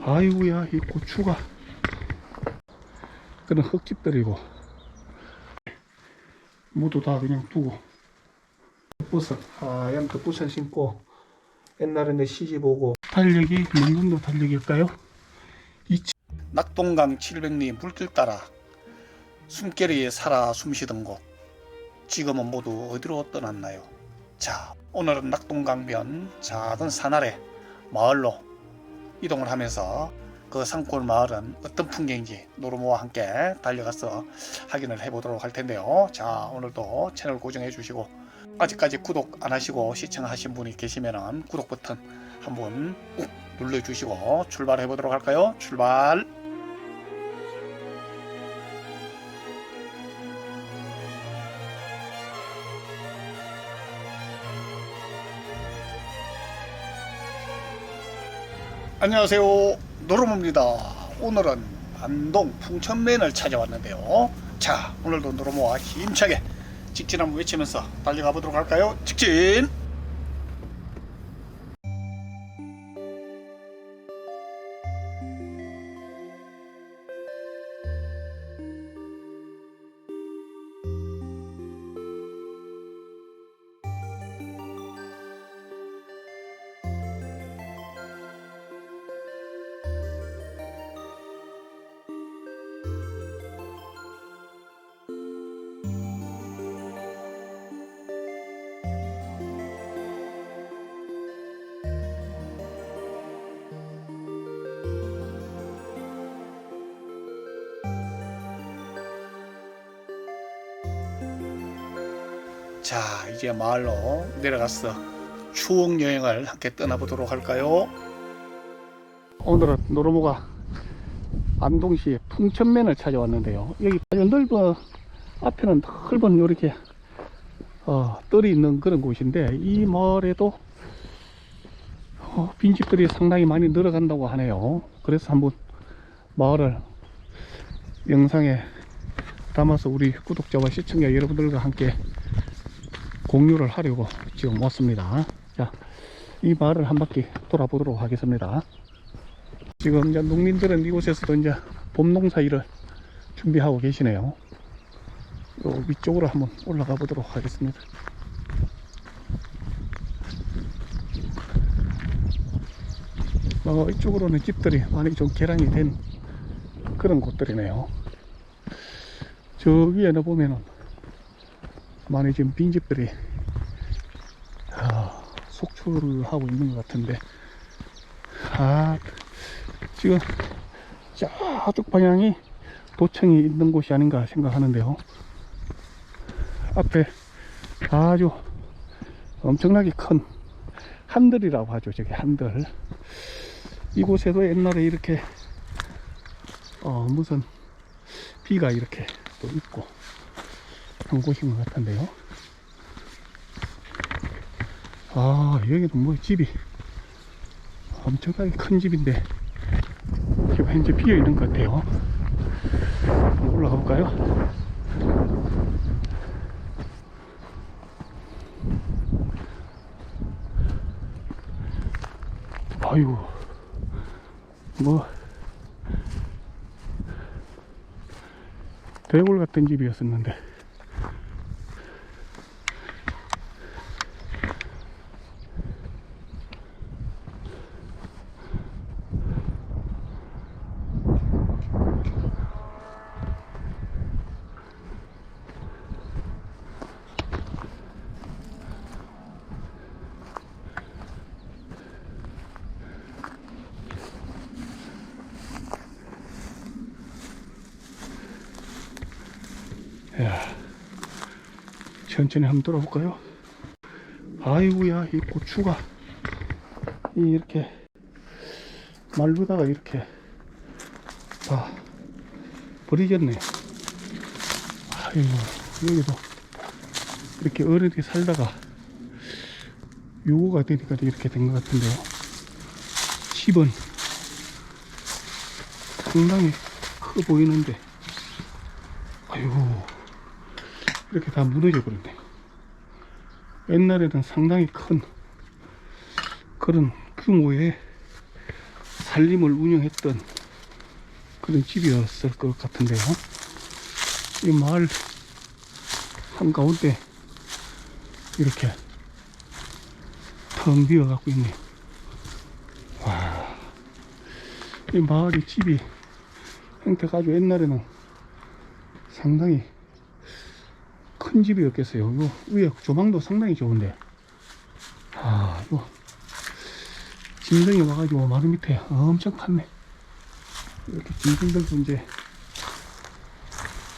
아이고야 이 고추가. 그런 흙집들이고. 모두 다 그냥 두고. 덮버섯 하얀 덮버섯 신고 옛날에 내 시집 오고. 달력이 명분도 달력일까요? 낙동강 700리 물길 따라 숨결이 살아 숨쉬던 곳. 지금은 모두 어디로 떠났나요? 자 오늘은 낙동강변 작은 산 아래 마을로 이동을 하면서 그 산골 마을은 어떤 풍경인지 노르모와 함께 달려가서 확인을 해보도록 할 텐데요. 자 오늘도 채널 고정해 주시고 아직까지 구독 안 하시고 시청하신 분이 계시면 구독 버튼 한번 꾹 눌러주시고 출발해 보도록 할까요? 출발! 안녕하세요. 노르모입니다. 오늘은 안동 풍천면을 찾아왔는데요. 자 오늘도 노르모와 힘차게 직진 한번 외치면서 달려가 보도록 할까요? 직진 자 이제 마을로 내려가서 추억 여행을 함께 떠나보도록 할까요 오늘은 노르모가 안동시 풍천면을 찾아왔는데요. 여기 아주 넓어 앞에는 넓은 이렇게 어, 뜰이 있는 그런 곳인데 이 마을에도 어, 빈집들이 상당히 많이 늘어간다고 하네요. 그래서 한번 마을을 영상에 담아서 우리 구독자와 시청자 여러분들과 함께 공유를 하려고 지금 왔습니다. 자, 이 마을을 한 바퀴 돌아보도록 하겠습니다. 지금 이제 농민들은 이곳에서도 이제 봄 농사 일을 준비하고 계시네요. 요 위쪽으로 한번 올라가 보도록 하겠습니다. 어, 이쪽으로는 집들이 많이 좀 개량이 된 그런 곳들이네요. 저 위에는 보면은 많이 지금 빈집들이 아, 속출을 하고 있는 것 같은데 아 지금 저쪽 방향이 도청이 있는 곳이 아닌가 생각하는데요. 앞에 아주 엄청나게 큰 한들이라고 하죠. 저기 한들. 이곳에도 옛날에 이렇게 어 무슨 비가 이렇게 또 있고 한 곳인 것 같은데요. 아 여기는 뭐 집이 엄청나게 큰 집인데 지금 현재 비어 있는 것 같아요. 올라가 볼까요? 아이고, 뭐, 대골 같은 집이었었는데. 천천히 한번 돌아볼까요? 아이고야, 이 고추가 이렇게 말르다가 이렇게 다 버리겠네. 아이고, 여기도 이렇게 어른이 살다가 유고가 되니까 이렇게 된 것 같은데요. 집은 상당히 커 보이는데, 아이고. 이렇게 다 무너져 버렸네. 옛날에는 상당히 큰 그런 규모의 살림을 운영했던 그런 집이었을 것 같은데요. 이 마을 한가운데 이렇게 텅 비어 갖고 있네요. 와, 이 마을이 집이 형태가 아주 옛날에는 상당히 큰 집이었겠어요. 요 위에 조망도 상당히 좋은데, 아, 요 짐승이 와가지고 마루 밑에 엄청 탔네. 이렇게 짐승들도 이제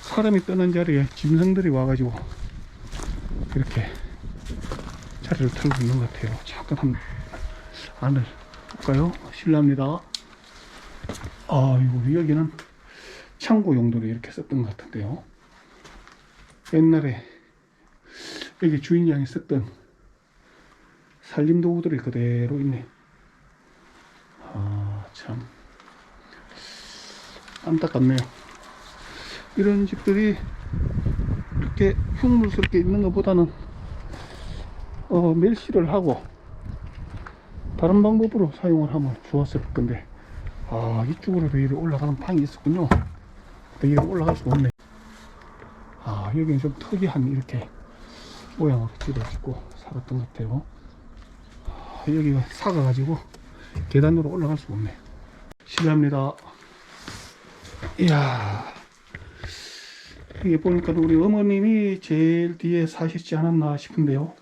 사람이 떠난 자리에 짐승들이 와가지고 이렇게 자리를 털고 있는 것 같아요. 잠깐 한번 안을 볼까요? 실례합니다. 아이고, 여기는 창고 용도로 이렇게 썼던 것 같은데요. 옛날에 여기 주인장이 썼던 살림 도구들이 그대로 있네. 아, 참. 안타깝네요. 이런 집들이 이렇게 흉물스럽게 있는 것보다는 어, 멸시를 하고 다른 방법으로 사용을 하면 좋았을 건데 아 이쪽으로도 이렇게 올라가는 방이 있었군요 근데 이렇게 올라갈 수가 없네 아 여기는 좀 특이한 이렇게 모양으로 짓고 살았던 것 같아요. 아, 여기가 사가가지고 계단으로 올라갈 수가 없네. 실례합니다. 이야. 이게 보니까 우리 어머님이 제일 뒤에 사시지 않았나 싶은데요.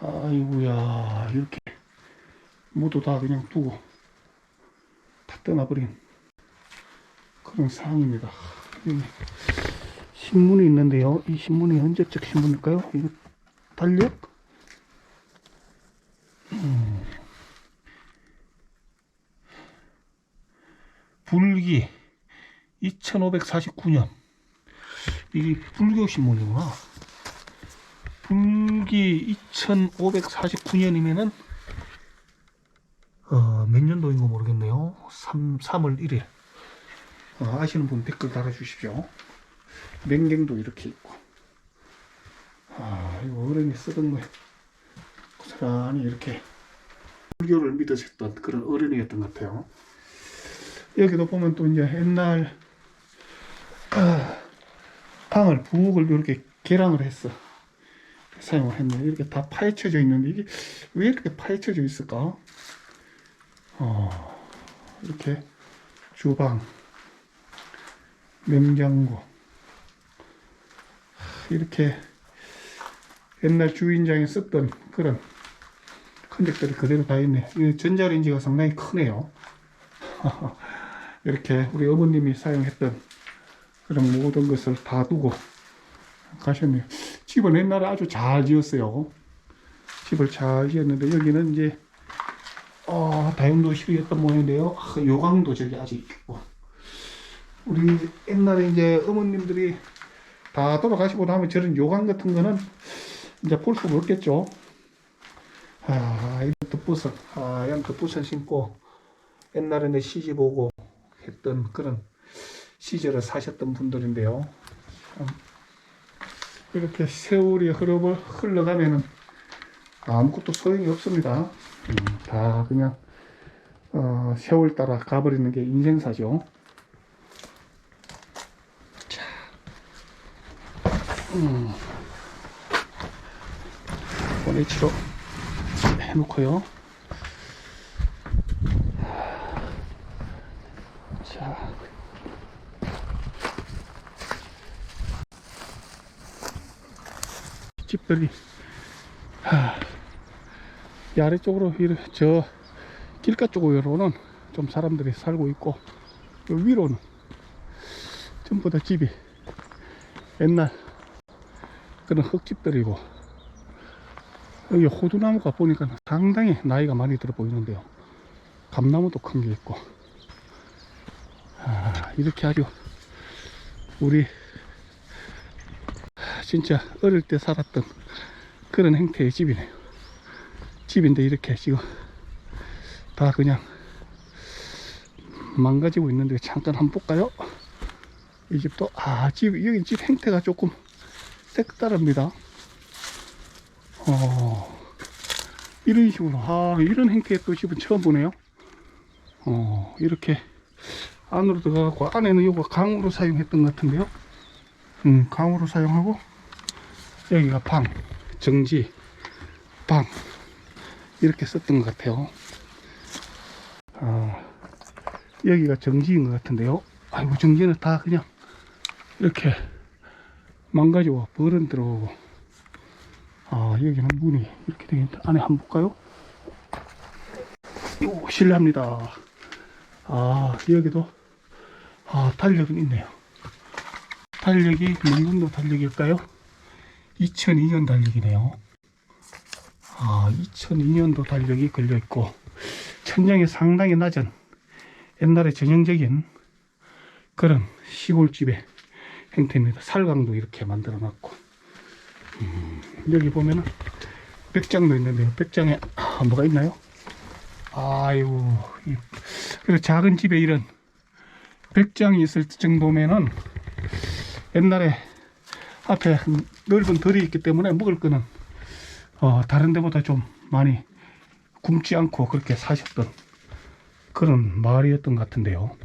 아이고야 이렇게 모두 다 그냥 두고 다 떠나버린 그런 상황입니다 신문이 있는데요 이 신문이 언제적 신문일까요? 이거 달력? 음. 불기 2549년 이게 불교 신문이구나 불기 2549년이면은 어, 몇 년도인 거 모르겠네요. 3, 3월 1일. 어, 아시는 분 댓글 달아주십시오. 맹경도 이렇게 있고. 아, 이거 어른이 쓰던 거에 고스란히 이렇게 불교를 믿으셨던 그런 어른이었던 것 같아요. 여기도 보면 또 이제 옛날 아, 방을 부엌을 이렇게 개량을 했어. 사용을 했네. 이렇게 다 파헤쳐져 있는데 이게 왜 이렇게 파헤쳐져 있을까? 어, 이렇게 주방, 냉장고 이렇게 옛날 주인장이 썼던 그런 흔적들이 그대로 다 있네. 이 전자레인지가 상당히 크네요. 이렇게 우리 어머님이 사용했던 그런 모든 것을 다 두고 가셨네요. 집은 옛날에 아주 잘 지었어요. 집을 잘 지었는데 여기는 이제 어, 다용도실이었던 모양인데요. 아, 요강도 저기 아직 있고. 우리 옛날에 이제 어머님들이 다 돌아가시고 나면 저런 요강 같은 거는 이제 볼 수가 없겠죠. 아, 이런 덧부선, 하얀 덧부선 신고 옛날에 내 시집 오고 했던 그런 시절을 사셨던 분들인데요. 참 이렇게 세월이 흘러, 흘러가면은 아무것도 소용이 없습니다. 음, 다 그냥 어, 세월 따라 가버리는 게 인생사죠. 음, 원위치로 해놓고요. 자. 집들이 하, 이 아래쪽으로 저 길가 쪽으로는 좀 사람들이 살고 있고 요 위로는 전부 다 집이 옛날 그런 흙집들이고 여기 호두나무가 보니까 상당히 나이가 많이 들어 보이는데요 감나무도 큰 게 있고 아, 이렇게 아주 우리 진짜 어릴 때 살았던 그런 형태의 집이네요. 집인데 이렇게 지금 다 그냥 망가지고 있는데 잠깐 한번 볼까요? 이 집도 아집 여기 집 형태가 조금 색다릅니다. 어 이런 식으로 아 이런 형태의 또 집은 처음 보네요. 어, 이렇게 안으로 들어가고 안에는 요거 강으로 사용했던 것 같은데요. 음, 강으로 사용하고 여기가 방, 정지, 방 이렇게 썼던 것 같아요. 아, 여기가 정지인 것 같은데요. 아이고 정지는 다 그냥 이렇게 망가지고 버른 들어오고 아 여기는 문이 이렇게 되겠다. 안에 한번 볼까요? 오, 실례합니다. 아, 여기도, 아, 달력은 있네요. 달력이 몇 년도 달력일까요? 2002년 달력이네요. 아, 2002년도 달력이 걸려있고, 천장이 상당히 낮은 옛날에 전형적인 그런 시골집의 형태입니다. 살강도 이렇게 만들어 놨고, 음, 여기 보면은 백장도 있는데요. 백장에, 아, 뭐가 있나요? 이- 그리고 작은 집에 이런 백장이 있을 정도면은 옛날에 앞에 넓은 덜이 있기 때문에 먹을 거는 어, 다른 데보다 좀 많이 굶지 않고 그렇게 사셨던 그런 마을이었던 것 같은데요.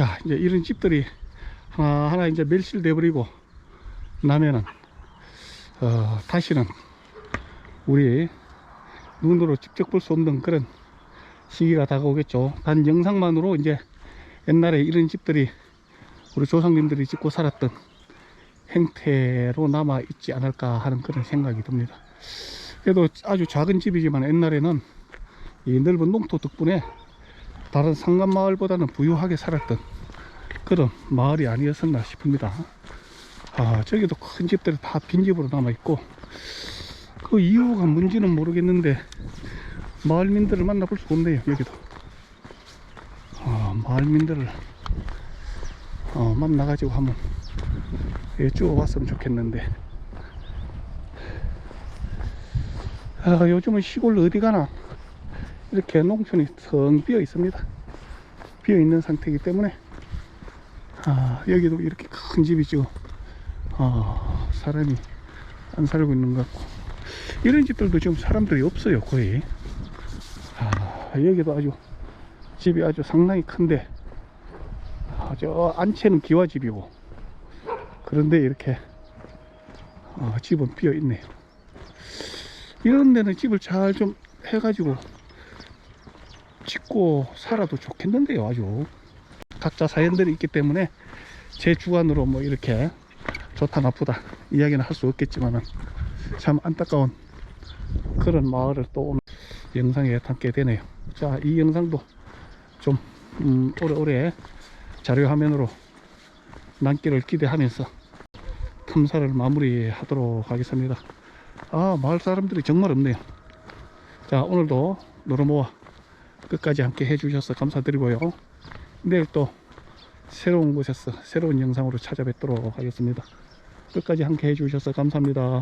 자, 이제 이런 집들이 하나하나 이제 멸실돼 버리고 나면은 어, 다시는 우리 눈으로 직접 볼 수 없는 그런 시기가 다가오겠죠. 단 영상만으로 이제 옛날에 이런 집들이 우리 조상님들이 짓고 살았던 행태로 남아 있지 않을까 하는 그런 생각이 듭니다. 그래도 아주 작은 집이지만 옛날에는 이 넓은 농토 덕분에 다른 상간 마을보다는 부유하게 살았던 그런 마을이 아니었었나 싶습니다. 아, 저기도 큰 집들이 다 빈집으로 남아 있고 그 이유가 뭔지는 모르겠는데 마을민들을 만나볼 수 없네요. 여기도 아, 마을민들을 어, 만나가지고 한번 여쭈어 봤으면 좋겠는데 아, 요즘은 시골 어디 가나 이렇게 농촌이 텅 비어 있습니다. 비어 있는 상태이기 때문에 아, 여기도 이렇게 큰 집이죠. 아, 사람이 안 살고 있는 것 같고 이런 집들도 지금 사람들이 없어요 거의. 아, 여기도 아주 집이 아주 상당히 큰데 아, 저 안채는 기와집이고 그런데 이렇게 아, 집은 비어 있네요. 이런 데는 집을 잘 좀 해가지고 짓고 살아도 좋겠는데요 아주. 각자 사연들이 있기 때문에 제 주관으로 뭐 이렇게 좋다 나쁘다 이야기는 할 수 없겠지만은 참 안타까운 그런 마을을 또 오늘 영상에 담게 되네요. 자 이 영상도 좀 음, 오래오래 자료 화면으로 남기를 기대하면서 탐사를 마무리 하도록 하겠습니다. 아 마을 사람들이 정말 없네요. 자 오늘도 노르모와 끝까지 함께 해주셔서 감사드리고요. 내일 또 새로운 곳에서 새로운 영상으로 찾아뵙도록 하겠습니다. 끝까지 함께 해주셔서 감사합니다.